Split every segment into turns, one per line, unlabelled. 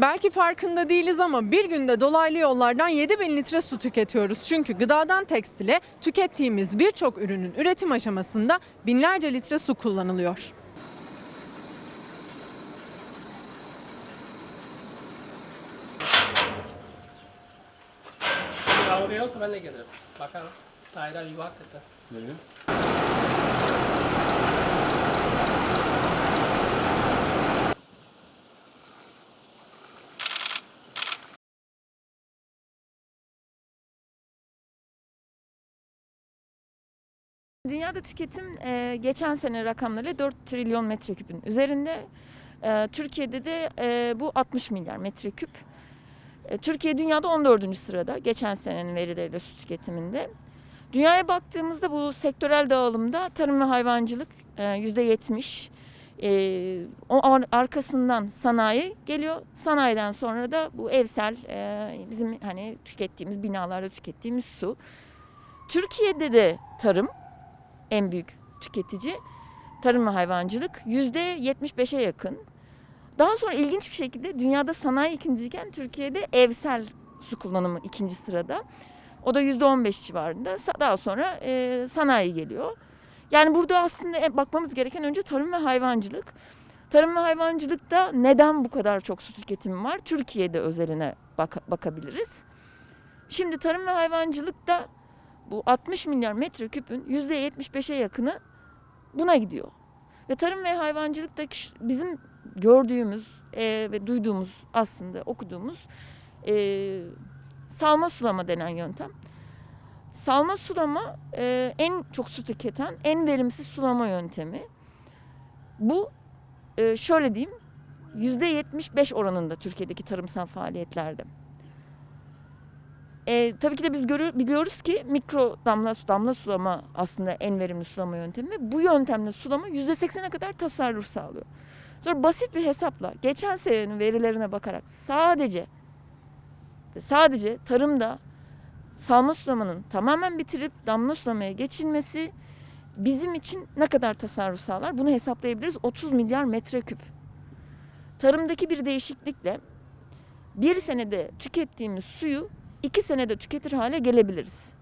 Belki farkında değiliz ama bir günde dolaylı yollardan 7000 litre su tüketiyoruz. Çünkü gıdadan tekstile tükettiğimiz birçok ürünün üretim aşamasında binlerce litre su kullanılıyor.
Yağmur yağarsa ben de gelirim. Bakarız. Taylar iyi hakikaten.
Dünyada tüketim e, geçen sene rakamlarıyla 4 trilyon metreküpün üzerinde. E, Türkiye'de de e, bu 60 milyar metreküp. E, Türkiye dünyada 14. sırada geçen senenin verileriyle su tüketiminde. Dünyaya baktığımızda bu sektörel dağılımda tarım ve hayvancılık e, %70. E, o ar- arkasından sanayi geliyor. Sanayiden sonra da bu evsel e, bizim hani tükettiğimiz binalarda tükettiğimiz su. Türkiye'de de tarım en büyük tüketici. Tarım ve hayvancılık yüzde 75'e yakın. Daha sonra ilginç bir şekilde dünyada sanayi ikinciyken Türkiye'de evsel su kullanımı ikinci sırada. O da yüzde 15 civarında. Daha sonra e, sanayi geliyor. Yani burada aslında e, bakmamız gereken önce tarım ve hayvancılık. Tarım ve hayvancılıkta neden bu kadar çok su tüketimi var? Türkiye'de özeline bak- bakabiliriz. Şimdi tarım ve hayvancılıkta bu 60 milyar metreküpün %75'e yakını buna gidiyor. Ve tarım ve hayvancılıktaki bizim gördüğümüz e, ve duyduğumuz aslında okuduğumuz e, salma sulama denen yöntem. Salma sulama e, en çok su tüketen, en verimsiz sulama yöntemi. Bu e, şöyle diyeyim, %75 oranında Türkiye'deki tarımsal faaliyetlerde. E, tabii ki de biz görü- biliyoruz ki mikro damla damla sulama aslında en verimli sulama yöntemi. Bu yöntemle sulama %80'e kadar tasarruf sağlıyor. Sonra basit bir hesapla geçen senenin verilerine bakarak sadece sadece tarımda salma sulamanın tamamen bitirip damla sulamaya geçilmesi bizim için ne kadar tasarruf sağlar? Bunu hesaplayabiliriz. 30 milyar metreküp. Tarımdaki bir değişiklikle bir senede tükettiğimiz suyu iki senede tüketir hale gelebiliriz.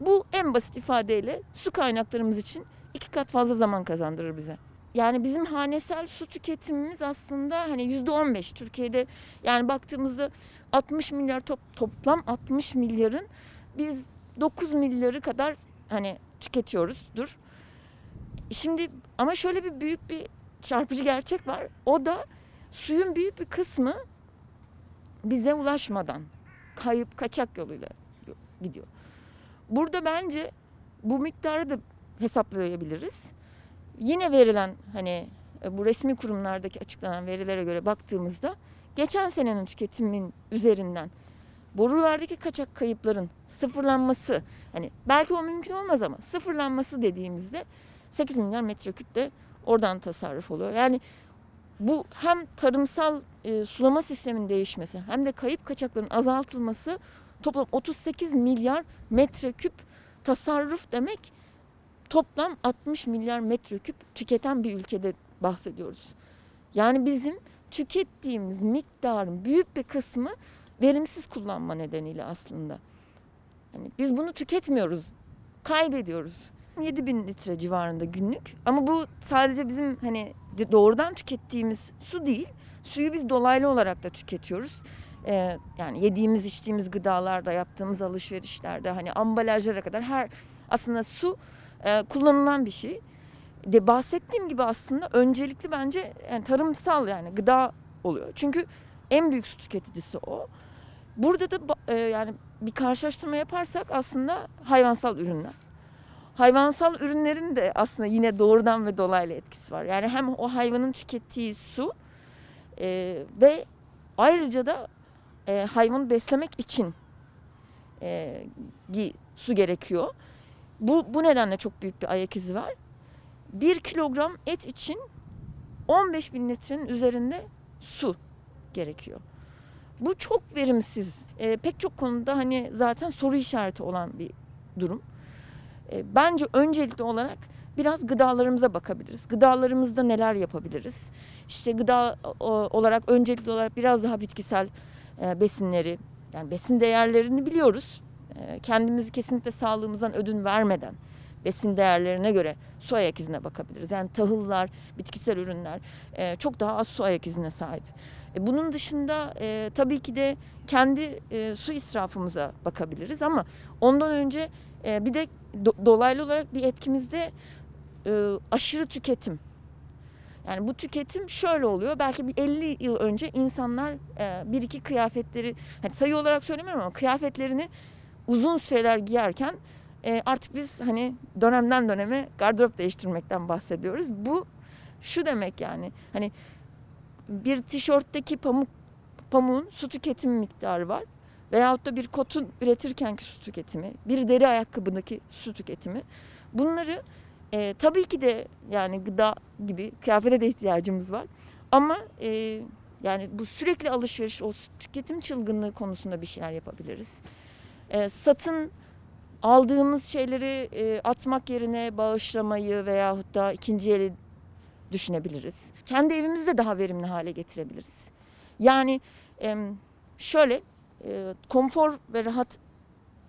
Bu en basit ifadeyle su kaynaklarımız için iki kat fazla zaman kazandırır bize. Yani bizim hanesel su tüketimimiz aslında hani yüzde on beş. Türkiye'de yani baktığımızda 60 milyar top, toplam 60 milyarın biz 9 milyarı kadar hani tüketiyoruzdur. Şimdi ama şöyle bir büyük bir çarpıcı gerçek var. O da suyun büyük bir kısmı bize ulaşmadan kayıp kaçak yoluyla gidiyor. Burada bence bu miktarı da hesaplayabiliriz. Yine verilen hani e, bu resmi kurumlardaki açıklanan verilere göre baktığımızda geçen senenin tüketimin üzerinden borulardaki kaçak kayıpların sıfırlanması hani belki o mümkün olmaz ama sıfırlanması dediğimizde 8 milyar metreküp de oradan tasarruf oluyor. Yani bu hem tarımsal e, sulama sisteminin değişmesi hem de kayıp kaçakların azaltılması toplam 38 milyar metreküp tasarruf demek. Toplam 60 milyar metreküp tüketen bir ülkede bahsediyoruz. Yani bizim tükettiğimiz miktarın büyük bir kısmı verimsiz kullanma nedeniyle aslında. Yani biz bunu tüketmiyoruz, kaybediyoruz. 7000 litre civarında günlük. Ama bu sadece bizim hani doğrudan tükettiğimiz su değil. Suyu biz dolaylı olarak da tüketiyoruz. Ee, yani yediğimiz, içtiğimiz gıdalarda, yaptığımız alışverişlerde hani ambalajlara kadar her aslında su e, kullanılan bir şey. De bahsettiğim gibi aslında öncelikli bence yani tarımsal yani gıda oluyor. Çünkü en büyük su tüketicisi o. Burada da e, yani bir karşılaştırma yaparsak aslında hayvansal ürünler. Hayvansal ürünlerin de aslında yine doğrudan ve dolaylı etkisi var. Yani hem o hayvanın tükettiği su e, ve ayrıca da e, hayvanı beslemek için e, su gerekiyor. Bu, bu nedenle çok büyük bir ayak izi var. Bir kilogram et için 15 bin litrenin üzerinde su gerekiyor. Bu çok verimsiz. E, pek çok konuda hani zaten soru işareti olan bir durum. E, bence öncelikli olarak biraz gıdalarımıza bakabiliriz. Gıdalarımızda neler yapabiliriz? İşte gıda olarak öncelikli olarak biraz daha bitkisel e, besinleri yani besin değerlerini biliyoruz. E, kendimizi kesinlikle sağlığımızdan ödün vermeden besin değerlerine göre su ayak izine bakabiliriz. Yani tahıllar, bitkisel ürünler e, çok daha az su ayak izine sahip. E, bunun dışında e, tabii ki de kendi e, su israfımıza bakabiliriz ama ondan önce e, bir de do- dolaylı olarak bir etkimizde e, aşırı tüketim. Yani bu tüketim şöyle oluyor. Belki bir 50 yıl önce insanlar e, bir iki kıyafetleri, hani sayı olarak söylemiyorum ama kıyafetlerini uzun süreler giyerken e, artık biz hani dönemden döneme gardırop değiştirmekten bahsediyoruz. Bu şu demek yani hani bir tişörtteki pamuk pamuğun su tüketimi miktarı var. Veyahut da bir kotun üretirkenki su tüketimi, bir deri ayakkabındaki su tüketimi. Bunları e, tabii ki de yani gıda gibi kıyafete de ihtiyacımız var. Ama e, yani bu sürekli alışveriş, o tüketim çılgınlığı konusunda bir şeyler yapabiliriz. E, satın aldığımız şeyleri e, atmak yerine bağışlamayı veyahut da ikinci eli düşünebiliriz. Kendi evimizi de daha verimli hale getirebiliriz. Yani şöyle e, konfor ve rahat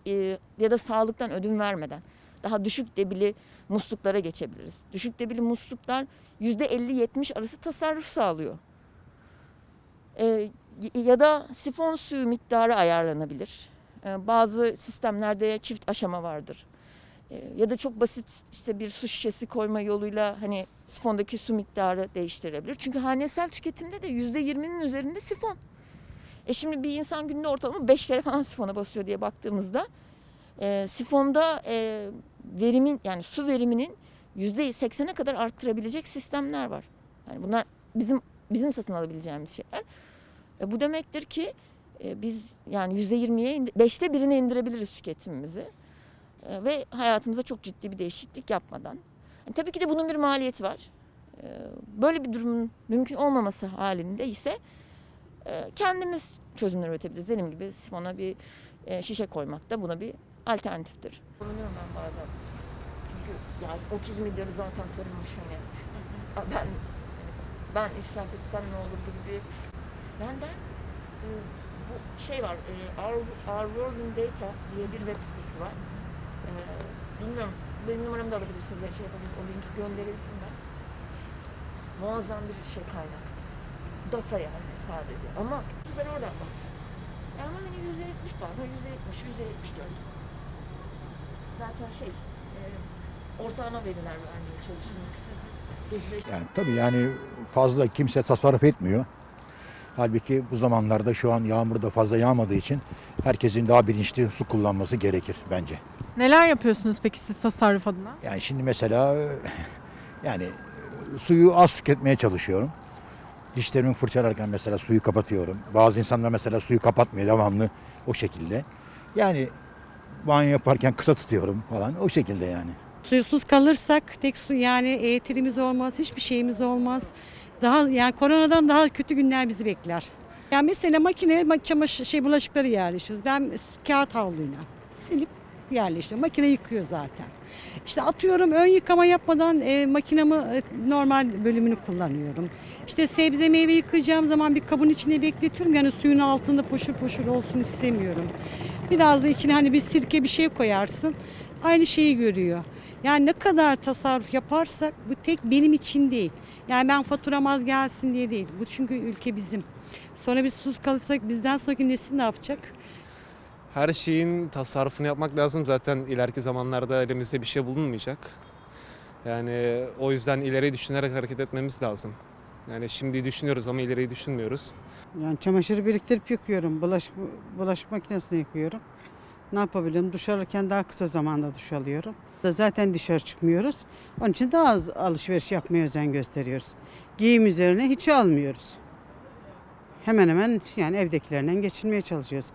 e, ya da sağlıktan ödün vermeden daha düşük debili musluklara geçebiliriz. Düşük debili musluklar %50-70 arası tasarruf sağlıyor. E, ya da sifon suyu miktarı ayarlanabilir. Bazı sistemlerde çift aşama vardır. E, ya da çok basit işte bir su şişesi koyma yoluyla hani sifondaki su miktarı değiştirilebilir. Çünkü hanesel tüketimde de %20'nin üzerinde sifon. E şimdi bir insan günde ortalama 5 kere falan sifona basıyor diye baktığımızda e, sifonda e, verimin yani su veriminin %80'e kadar arttırabilecek sistemler var. Yani bunlar bizim bizim satın alabileceğimiz şeyler. E, bu demektir ki e, biz yani %20'ye indi- beşte birine indirebiliriz tüketimimizi. E, ve hayatımıza çok ciddi bir değişiklik yapmadan. E, tabii ki de bunun bir maliyeti var. E, böyle bir durumun mümkün olmaması halinde ise e, kendimiz çözümler üretebiliriz. Dediğim gibi sifona bir e, şişe koymak da buna bir alternatiftir. Kullanıyorum ben bazen. Çünkü yani 30 milyarı zaten tarılmış hani. Ben ben israf etsem ne olur gibi bir benden bu şey var Our, Our World in Data diye bir web sitesi var. E, bilmiyorum benim numaramı da alabilirsiniz ya şey yapabilirsiniz. O linki gönderebilirim ben. Muazzam bir şey kaynak. Data yani sadece. Ama ben oradan bak. Ya ama hani %70 puan, %70, %74. Zaten şey, e, ortalama veriler vermeye çalıştım. Biz
Yani tabii yani fazla kimse tasarruf etmiyor. Halbuki bu zamanlarda şu an yağmur da fazla yağmadığı için herkesin daha bilinçli su kullanması gerekir bence.
Neler yapıyorsunuz peki siz tasarruf adına?
Yani şimdi mesela e, yani e, suyu az tüketmeye çalışıyorum. Dişlerimi fırçalarken mesela suyu kapatıyorum. Bazı insanlar mesela suyu kapatmıyor devamlı o şekilde. Yani banyo yaparken kısa tutuyorum falan o şekilde yani.
Suysuz kalırsak tek su yani elektriğimiz olmaz, hiçbir şeyimiz olmaz. Daha yani koronadan daha kötü günler bizi bekler. Yani mesela makineye mak- çamaşır şey bulaşıkları yerleştiriyoruz. Ben kağıt havluyla silip yerleştiriyorum. Makine yıkıyor zaten. İşte atıyorum ön yıkama yapmadan e, makinamı e, normal bölümünü kullanıyorum. İşte sebze meyve yıkayacağım zaman bir kabın içine bekletiyorum. Yani suyun altında poşur poşur olsun istemiyorum. Biraz da içine hani bir sirke bir şey koyarsın. Aynı şeyi görüyor. Yani ne kadar tasarruf yaparsak bu tek benim için değil. Yani ben faturam az gelsin diye değil. Bu çünkü ülke bizim. Sonra biz sus kalırsak bizden sonraki nesil ne yapacak?
Her şeyin tasarrufunu yapmak lazım. Zaten ileriki zamanlarda elimizde bir şey bulunmayacak. Yani o yüzden ileri düşünerek hareket etmemiz lazım. Yani şimdi düşünüyoruz ama ileriyi düşünmüyoruz.
Yani çamaşırı biriktirip yıkıyorum. Bulaşık, bulaşık makinesine yıkıyorum. Ne yapabilirim? Duş alırken daha kısa zamanda duş alıyorum. Zaten dışarı çıkmıyoruz. Onun için daha az alışveriş yapmaya özen gösteriyoruz. Giyim üzerine hiç almıyoruz. Hemen hemen yani evdekilerinden geçinmeye çalışıyoruz.